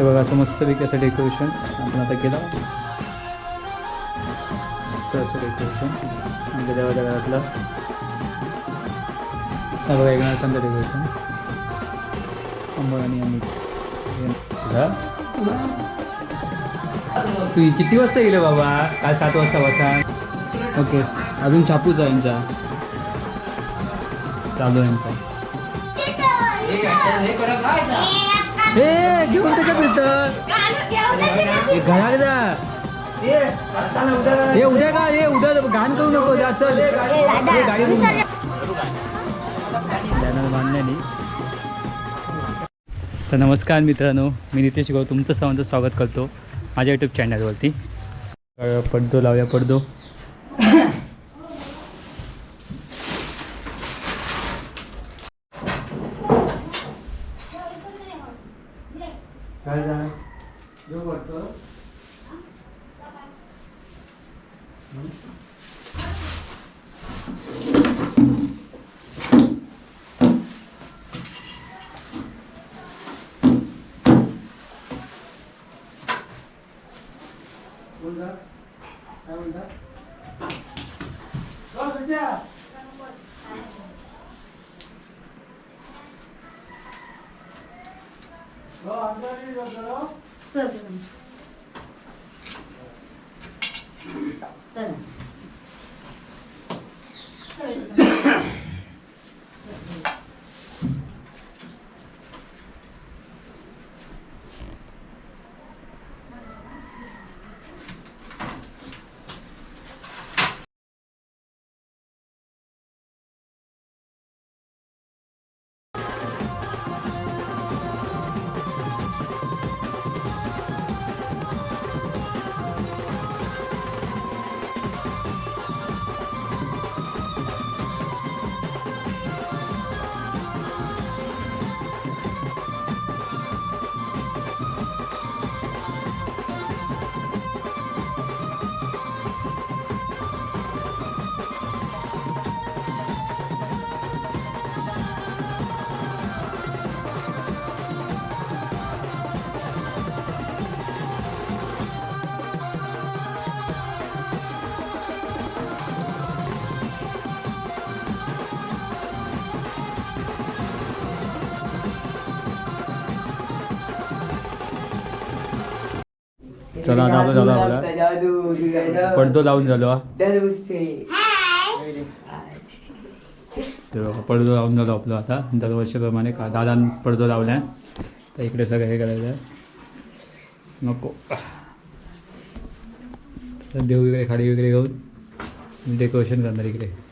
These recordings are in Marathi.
हे बघा असं मस्तपैकी असं डेकोरेशन आपण आता केलं. मस्त असं डेकोरेशन म्हणजे आणि देवाच्या घरातलं. हा बघा एकनाथांचं डेकोरेशन अंबळ आणि अमित तू किती वाजता गेलं बाबा? काल सात वाजता बसा ओके. अजून छापूच आहे यांचा चालू यांचा हे घेऊन त्याच्या हे घरात जा. हे उद्या का? हे उद्या घाण करू नको जा चल. गाडी तर नमस्कार मित्रांनो मी नितेश गौ तुमचं सर्वांचं स्वागत करतो माझ्या यूट्यूब चॅनलवरती पडदो लावूया पडदो. 镇 चला आता आपलं झालं आपला पडदो लावून झालो हा. तर पडदो लावून झालो आपलं आता. दरवर्षीप्रमाणे का दादान पडदो लावलाय. तर इकडे सगळं हे करायचं नको. तर देव वगैरे खाडी वगैरे घेऊन. डेकोरेशन करणार इकडे.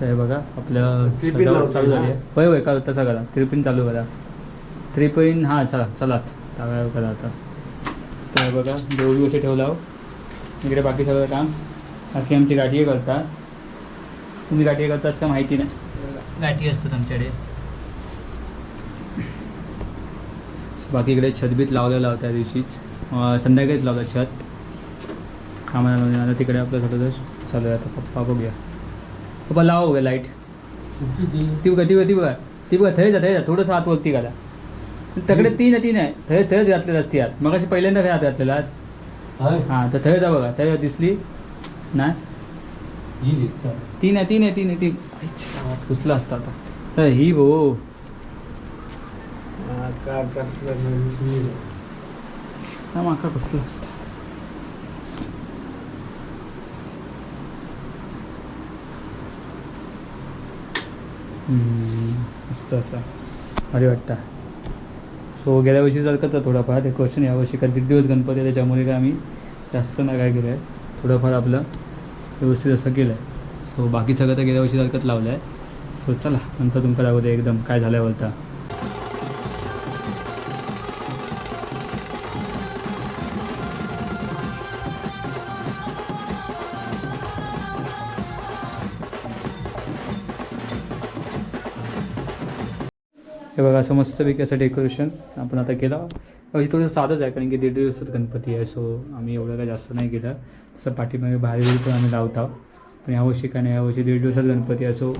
तर हे बघा आपलं Three pin सजावट लावतोय चालू झाली होय होय का तसा करा थ्री पिन चालू करा. थ्री पिन हां चला चला. टाका करा आता. तर हे बघा देवळी कशी ठेवला हो. इकडे बाकी सगळं काम. बाकी आमची गाठी करता तुम्ही गाठी करतात का माहिती नाही? गाठी असतात आमच्याकडे. बाकी इकडे छतबीत लावलेला होता त्या दिवशीच संध्याकाळीच लावला छत. कामाला आता तिकडे आपलं थोडं चालू आहे आता पप्पा बघूया. पप्पा लावा बघा लाइट ती बघा ती बघा ती बघा ती बघा थंय जा थंय जा थोडंसं हात वरती घाला तकडे तीन आहे तीन आहे थंय थंयच घातलेलं असते हात मग अशी पहिल्यांदा थंय हात घातलेला आज हां तर थंय जा बघा थंय दिसली नाही तीन आहे तीन आहे तीन आहे तीन घुसला असता आता तर ही भो हा माका घुसला मस्त असा. भारी वाटतं. सो गेल्या वर्षी जर आहे थोडाफार ते क्वेश्चन यावर्षी का दीड दिवस गणपती आहे त्याच्यामुळे काय आम्ही जास्त ना काय केलं आहे थोडंफार आपलं व्यवस्थित असं केलं आहे सो बाकी सगळं तर गेल्या वर्षी सारखंच लावलं आहे सो चला नंतर तुमचं दाखवते एकदम काय झालं आहे बोलता. असं मस्तपैकी असं डेकोरेशन आपण आता केलं. म्हणजे थोडंसं साधंच आहे कारण की दीड दिवसात गणपती आहे सो आम्ही एवढं काही जास्त नाही केलं. असं पाठीमागे बाहेर पण आम्ही लावत. आहोत पण यावर्षी काय नाही यावर्षी दीड दिवसात गणपती आहे सो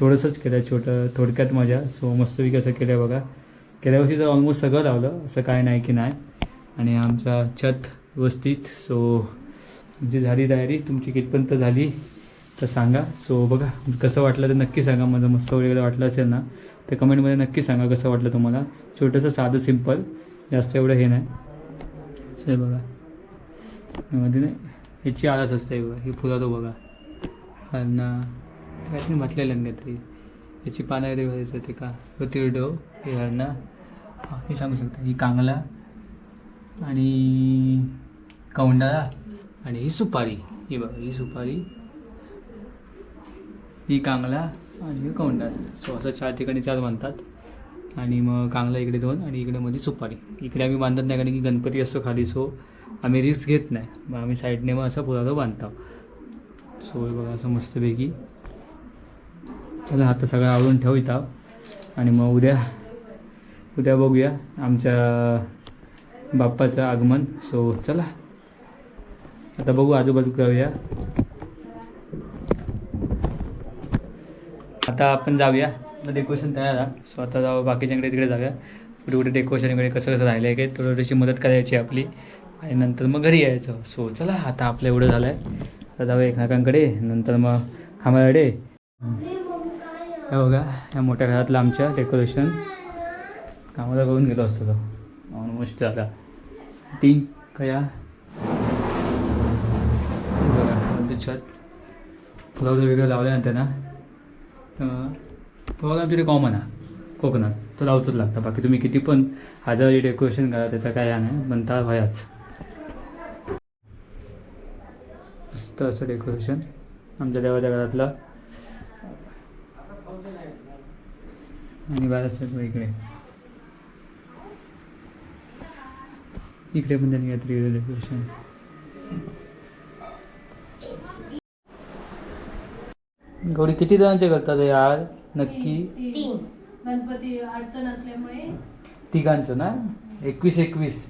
थोडंसंच केलं छोटं थोडक्यात मजा. सो मस्तपैकी असं केलं बघा. गेल्या वर्षी तर ऑलमोस्ट सगळं लावलं असं काय नाही की नाही. आणि आमचा छत व्यवस्थित सो तुमची झाली तयारी तुमची कितपर्यंत झाली तर सांगा. सो बघा कसं वाटलं तर नक्की सांगा. माझं मस्त वगैरे वाटलं असेल ना तर कमेंटमध्ये नक्की सांगा कसं वाटलं तुम्हाला. छोटंसं साधं सिंपल जास्त एवढं हे नाही. असं बघा. मध्ये नाही ह्याची आळस असते बघा. ही फुला तो बघा. हरणा काहीतरी म्हटलेलं नाही तरी याची पानं वगैरे घालायचं ते का? तिरडो हे हरणा हे सांगू शकता. ही कांगला आणि कौंडाळा आणि ही सुपारी. ही बघा ही सुपारी. ही कांगला आणि ही सो असं चार ठिकाणी चार बांधतात आणि मग कांगला इकडे दोन आणि इकडे मध्ये सुपारी. इकडे आम्ही बांधत नाही कारण की गणपती असतो खाली सो आम्ही रिस्क घेत नाही. मग आम्ही साईडने मग असं पुरातो बांधतो. सो बघा असं मस्तपैकी. चला आता सगळं आवडून ठेवता इथं. आणि मग उद्या उद्या बघूया आमच्या बाप्पाचं आगमन. सो चला. आता बघू आजूबाजू करूया. आता आपण जाऊया. डेकोरेशन तयार आहे. स्वतः जाऊ बाकीच्यांकडे तिकडे जाऊया. कुठे कुठे डेकोरेशन वगैरे कसं कसं राहिलं आहे काही थोडी थोडीशी मदत करायची आपली. आणि नंतर मग घरी यायचं. सो चला आता आपलं एवढं झालं आहे आता जाऊया एकमेकांकडे. नंतर मग खांबाकडे हे बघा या मोठ्या घरातलं आमच्या डेकोरेशन कामाला करून गेलो असतो तो. ऑलमोस्ट झाला टीम कया. बघा छत. फुलाचं वेगळं लावल्यानंतर ना फुलं आमच्याकडे कॉमन हा कोकणात तो लावचंच लागता. बाकी तुम्ही किती पण हजार डेकोरेशन करा त्याचा काय हा नाही. ता व्हायाच. मस्त असं डेकोरेशन आमच्या देवाच्या घरातलं. आणि बारा इकडे. इकडे पण त्यांनी काहीतरी डेकोरेशन गौरी किती जणांचे करतात हे यार नक्की? तीन. गणपती अडचण असल्यामुळे. तिघांचं ना? एकवीस एकवीस.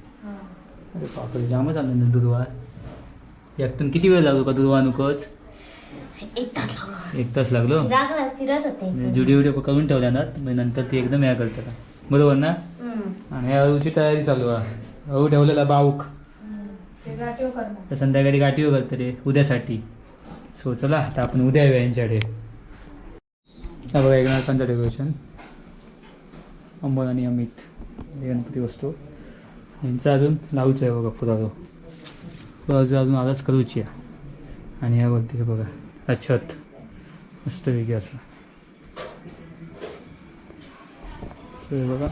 अरे बापरे जामच आणलं ना दुधवा एकटून किती वेळ लागलो का दुधवा नुकच? एक तास लागला. एक तास लागलो? फिरत होते. जुडी उडी करून ठेवल्या ना मग नंतर ती एकदम या करतात. बरोबर ना? हम्म. आणि या अळूची तयारी चालू आहे. अळू ठेवलेला बाऊक. ते गाठीव करणार. तर संध्याकाळी गाठी करते रे उद्यासाठी. सो चला आता आपण उद्या येऊया यांच्याकडे. बघा एकनाथांचं डेकोरेशन अंबल आणि अमित गणपती वस्तू यांचं अजून लावूच आहे बघा फुलाचं फुलाचं अजून आलाच करूची आहे. आणि यावरती हे बघा हा मस्तपैकी मस्त वेगळी असं. हे बघा.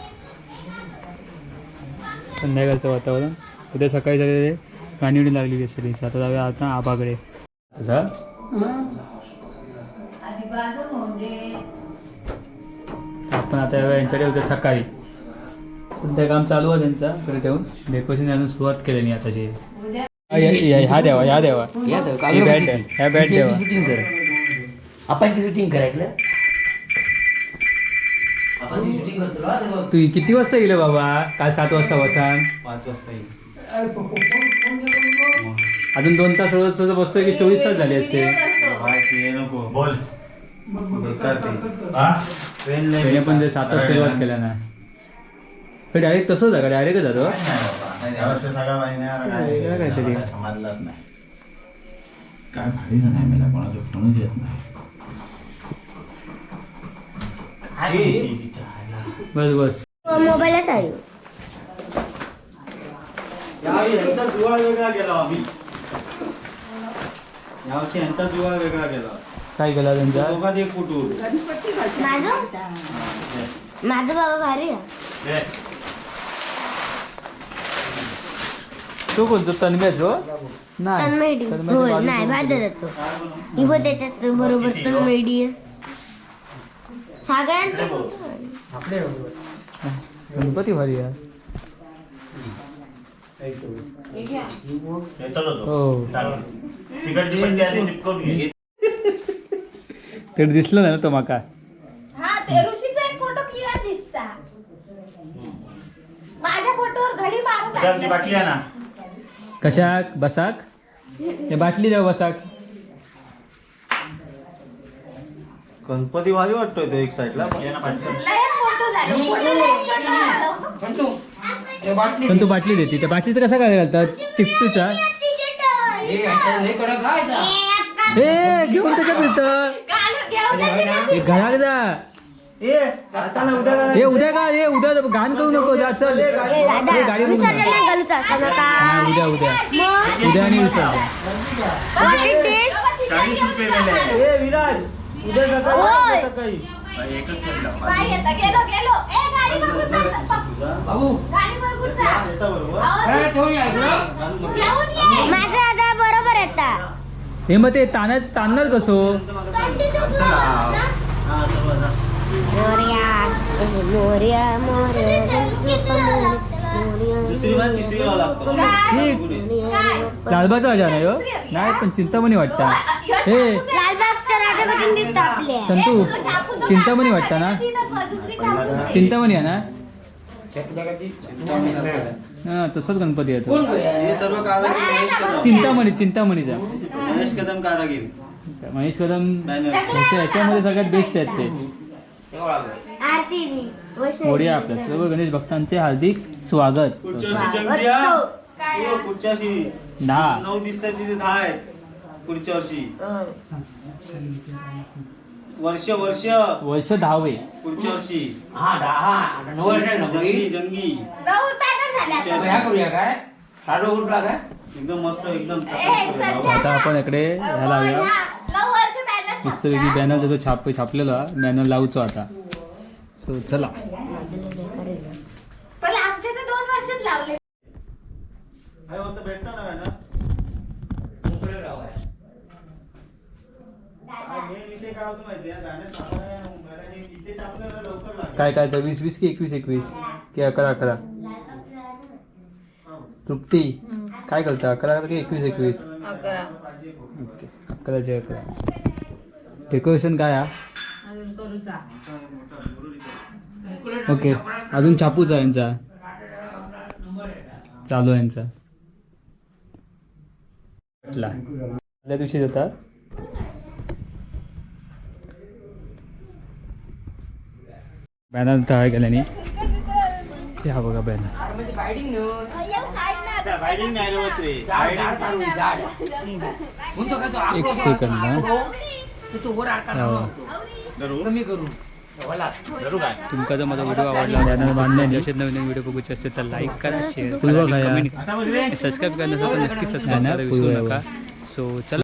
संध्याकाळचं वातावरण. उद्या सकाळी झालेले गाणीवडी लागलेली असेल आता जाऊया आता आबाकडे आता आपण आता यांच्याकडे उद्या सकाळी. सध्या काम चालू आहे त्यांचं कडे ठेवून. डेकोरेशन अजून सुरुवात केली नाही आताची हा, द्यावा ह्या द्यावा ही बॅट ह्या बॅट द्यावा शूटिंग कर. आपण शूटिंग करायचं ते किती वाजता गेलं बाबा? काल सात वाजता बसान पाच वाजता येईल. अजून दोन तास रोज बसतोय की चोवीस तास झाले असते व्हायचं हे नको बोल बेकार ते. ट्रेन पण ते बेकार. सातच सुरुवात केल्या ना डायरेक्ट तसंच आहे का डायरेक्ट जातो काय नाही काहीतरी. मला समजलंच नाही काय भाडीचं नाही मला कोणाचं फोनच येत नाही काय ती तिच्या आईला. बस बस मोबाईलाच आहे यांचा जुवा वेगळा गेला आम्ही. यावर्षी यांचा जुवा वेगळा गेला. काय केला त्यांचा? दोघात एक माझं? माझं बाबा भारी आहे. तो कोणतो? तन्मेच हो नाही. होय नाही? भाजत जातो त्याच्यात बरोबर तन्मेडी आहे. सगळ्यांचं गणपती भारी आहे. हो ते दिसलं नाही ना तो माका. हा ते ऋषीचा एक फोटो क्लिअर दिसता. माझ्या फोटोवर घडी मारून बाटली आहे ना कशाक? बसाक? ते बाटली द्या बसाक. गणपती भारी वाटतोय तो एक साईडला पण तू बाटली देते. त्या बाटलीचं कसं काय घालतात? चिकटूचा ए घेऊन कसं फिरतं ए घरात जा ए आता ना उद्या हे उद्या का हे उद्या घाण करू नको जा चल. ए, ए, गाडी हा, उद्या उद्या. उद्या आणि आहे. ए विराज उद्या सकाळी बाबू. माझं दादा बरोबर येता हे मग ते तानाच ताणणार कसो? चला जा. मोरया मोरया मोरया दुसरी बार तिसरी वाला लागतो. लालबाचा राजा नाही हो? नाही पण चिंतामणी वाटता. हे. लालबागचा संतू चिंतामणी वाटता ना? चिंतामणी आहे ना? हा तसंच गणपती येतो. हे सर्व कारागीर महेश कदम. चिंतामणी चिंतामणीचा महेश कदम कारागीर. महेश कदम ह्याच्या- याच्यामध्ये सगळ्यात बेस्ट आहेत ते. मोडया आपल्या सर्व गणेश भक्तांचे हार्दिक स्वागत. पुढच्या वर्षी हा. हो, पुढच्या वर्षी दहा. नऊ दिसतात तिथे दहा आहेत. पुढच्या वर्षी वर्ष वर्ष. वर्ष दहावे. पुढच्या वर्षी. हा दहा नऊ वर्ष जंगी जंगी. पुढच्या ह्या वर्षी. करूया काय? साडू उठला काय? एकदम मस्त एकदम आता आपण इकडे लावूया मस्तपैकी बॅनर त्याचा छाप छापलेला बॅनर लावचो आता. सो चला काय होतं भेटतं ना मॅडम मेन विषय काय होतो माहिती आहे गाण्यात सापडायला इथे छापलेलं लवकर लागतं. काय काय तर वीस वीस की एकवीस एकवीस? की अकरा अकरा? तृप्ती? काय करता? अकरा अकरा की एकवीस एकवीस? ओके. अकराचे अकरा. डेकोरेशन काय हा? ओके. अजून छापूचा यांचा. चालू आहे यांचा. म्हटला आदल्या दिवशी जातात बॅनर तयार केल्याने हा बघा बॅनर एक सेकंद करू तुमका जर माझा व्हिडिओ आवडला चॅनल बांधले असेच नवीन नवीन व्हिडिओ बघूचे असेल तर लाईक करा शेअर करा कमेंट आता बघ रे. सबस्क्राईब करण्यासाठी नक्की सबस्क्राईब करा विसरू नका. सो चला.